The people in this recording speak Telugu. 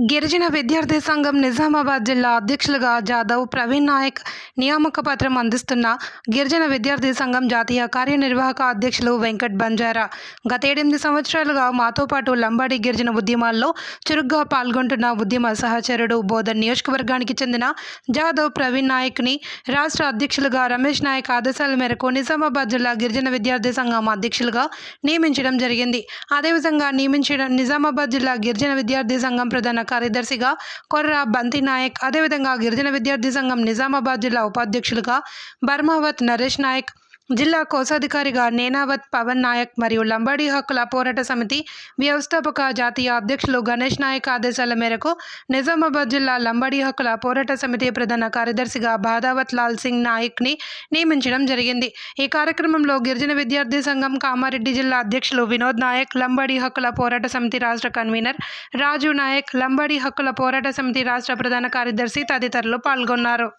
గిరిజన విద్యార్థి సంఘం నిజామాబాద్ జిల్లా అధ్యక్షులుగా జాదవ్ ప్రవీణ్ నాయక్ నియామక పత్రం అందిస్తున్న గిరిజన విద్యార్థి సంఘం జాతీయ కార్యనిర్వాహక అధ్యక్షులు వెంకట్ బంజారా. గత ఏడెనిమిది సంవత్సరాలుగా మాతో పాటు లంబాడి గిరిజన ఉద్యమాల్లో చురుగ్గా పాల్గొంటున్న ఉద్యమ సహచరుడు బోధన్ నియోజకవర్గానికి చెందిన జాదవ్ ప్రవీణ్ నాయక్ని రాష్ట్ర అధ్యక్షులుగా రమేష్ నాయక్ ఆదేశాల మేరకు నిజామాబాద్ జిల్లా గిరిజన విద్యార్థి సంఘం అధ్యక్షులుగా నియమించడం జరిగింది. అదేవిధంగా నియమించిన నిజామాబాద్ జిల్లా గిరిజన విద్యార్థి సంఘం ప్రధాన కార్యదర్శిగా కొర్ర బంతి నాయక్ అదేవిధంగా గిరిజన విద్యార్థి సంఘం నిజామాబాద్ జిల్లా ఉపాధ్యక్షులుగా బర్మావత్ నరేష్ నాయక్ జిల్లా కోశాధికారిగా నేనావత్ పవన్ నాయక్ మరియు లంబాడీ హక్కుల పోరాట సమితి వ్యవస్థాపక జాతీయ అధ్యక్షులు గణేష్ నాయక్ ఆదేశాల మేరకు నిజామాబాద్ జిల్లా లంబాడీ హక్కుల పోరాట సమితి ప్రధాన కార్యదర్శిగా బాదావత్ లాల్ సింగ్ నాయక్ని నియమించడం జరిగింది. ఈ కార్యక్రమంలో గిరిజన విద్యార్థి సంఘం కామారెడ్డి జిల్లా అధ్యక్షులు వినోద్ నాయక్ లంబాడీ హక్కుల పోరాట సమితి రాష్ట్ర కన్వీనర్ రాజు నాయక్ లంబాడీ హక్కుల పోరాట సమితి రాష్ట్ర ప్రధాన కార్యదర్శి తదితరులు పాల్గొన్నారు.